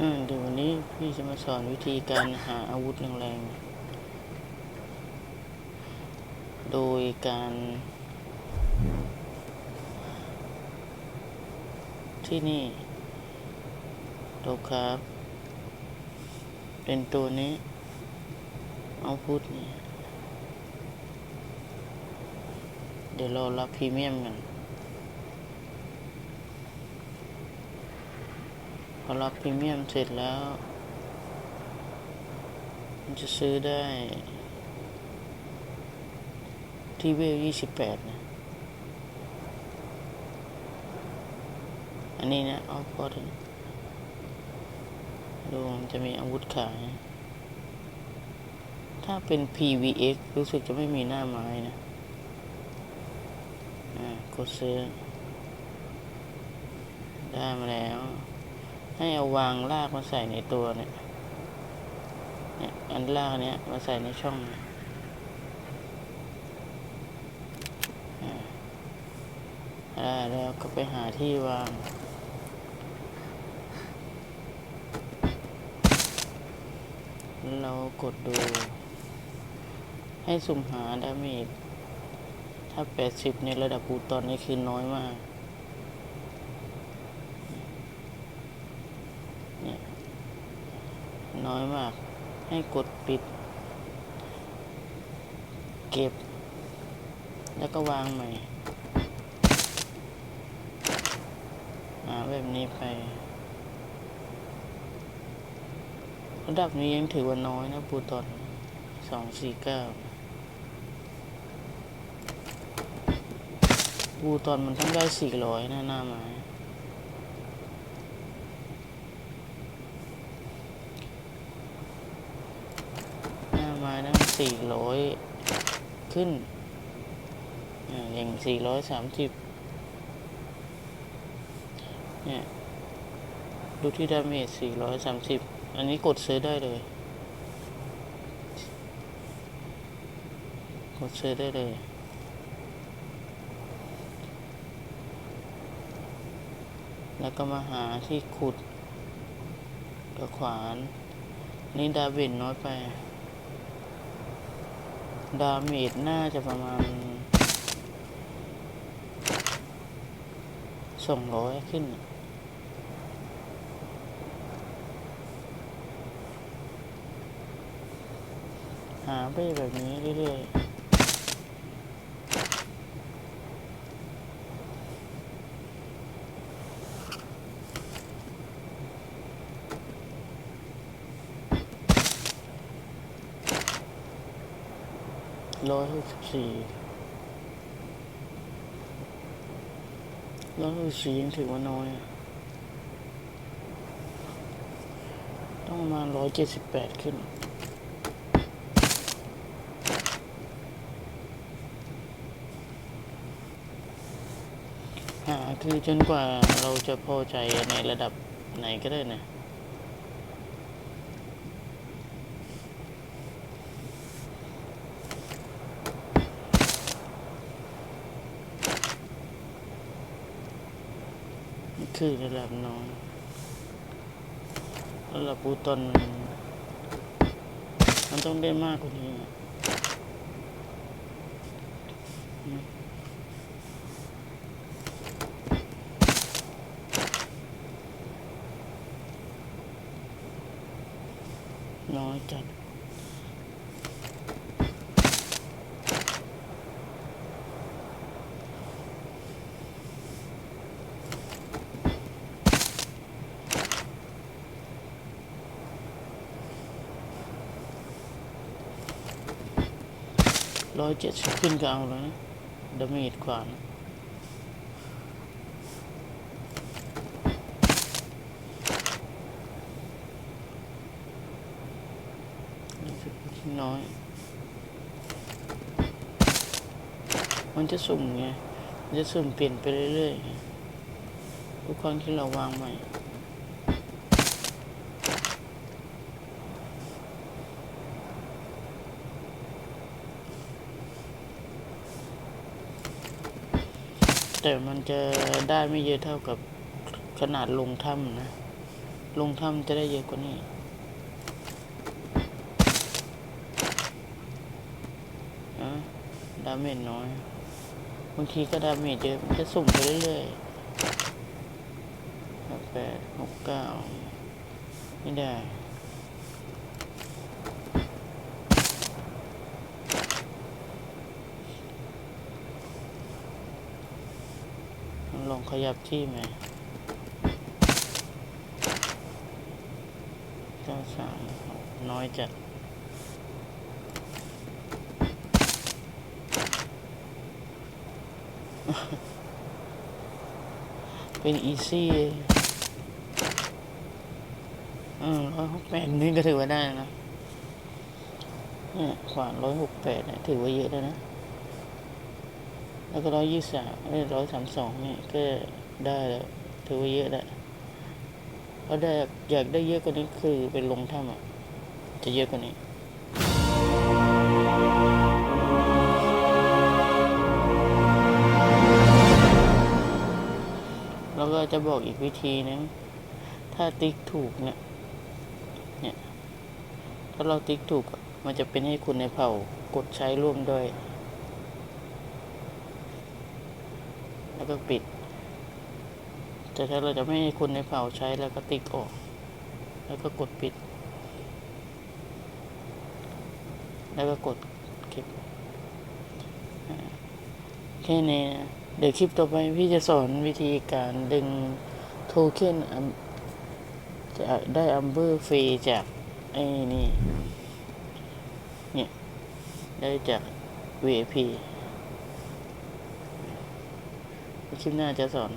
อืมเดี๋ยววันนี้พี่จะมาสอนวิธีการหาอาวุธแรงๆ โดยการที่นี่ตัวครับ เป็นตัวนี้ เอาพุทนี่ เดี๋ยวเรารับพรีเมียมกัน พอรับพรีเมียมเสร็จแล้ว มันจะซื้อได้ ที่เวลยี่สิบแปดนะ อันนี้นะเอาพอถึงดูมันจะมีอาวุธขาย ถ้าเป็น PVX รู้สึกจะไม่มีหน้าไม้นะอ่ากดซื้อ ได้มาแล้ว ให้เอาวางลากมาใส่ในตัวเนี่ยเนี่ยอันลากเนี้ยมาใส่ในช่องเนี่ยอ่าแล้วก็ไปหาที่วางเรากดดู ให้สุ่มหาดาเมจถ้า 80 ในระดับบูตอนนี้คือน้อยมาก เนี่ย น้อยมาก ให้กดปิด เก็บ แล้วก็วางใหม่อ่าแบบนี้ไประดับนี้ยังถือว่าน้อยนะบูตอนสองสี่เก้าบูตอนมันต้องได้สี่ร้อยนะหน้าไม้หน้าไม้ต้อง สี่ร้อยขึ้นอย่างสี่ร้อยสามสิบเนี่ยดูที่ดาเมจสี่ร้อยสามสิบอันนี้กดซื้อได้เลย กดซื้อได้เลยแล้วก็มาหาที่ขุดกับขวาน นี่ดาเวนน้อยไป ดาเมจน่าจะประมาณสองร้อยขึ้น หาไปแบบนี้เรื่อยๆ ร้อยหกสิบสี่ร้อยหกสิบสี่ยังถือว่าน้อย ต้องมาร้อยเจ็ดสิบแปดขึ้นหาคือจนกว่าเราจะพอใจในระดับไหนก็ได้นะ คือระดับน้องระดับปูตอนมันมันต้องได้มากกว่านี้น้อยจัด ร้อยเจ็ดสิบขึ้นก็เอาแล้วนะดาเมจกว่านะรู้สึกว่าน้อย มันจะสุ่มไง มันจะสุ่มเปลี่ยนไปเรื่อยๆทุกครั้งที่เราวางใหม่ แต่มันจะได้ไม่เยอะเท่ากับขนาดลงถ้ำนะ ลงถ้ำจะได้เยอะกว่านี้อะดาเมจน้อย บางทีก็ดาเมจเยอะมันจะสุ่มไปเรื่อยๆแปดหกเก้าไม่ได้ ลองขยับที่ไหมเก้าสามน้อยจัดเป็นอีซี่อืมร้อยหกแปดนี่ก็ถือว่าได้นะเนี่ยขวานร้อยหกแปดเนี่ยถือว่าเยอะแล้วนะ แล้วก็ร้อยยี่สามร้อยสามสองเนี่ยก็ได้แล้วถือว่าเยอะแล้วเพราะได้อยากได้เยอะกว่านี้คือเป็นลงถ้ำอะจะเยอะกว่านี้แล้วก็จะบอกอีกวิธีนึง ถ้าติ๊กถูกเนี่ย เนี่ย ถ้าเราติ๊กถูกมันจะเป็นให้คุณในเผ่ากดใช้ร่วมด้วย แล้วก็ปิดแต่ถ้าเราจะไม่ให้คนในเผ่าใช้แล้วก็ติ๊กออก แล้วก็กดปิด แล้วก็กดเก็บแค่นี้นะเดี๋ยวคลิปต่อไปพี่จะสอนวิธีการดึงโทเค็นจะได้อัมเบอร์ฟรีจากไอ้นี่ เนี่ย ได้จาก VIP คลิปหน้าจะสอน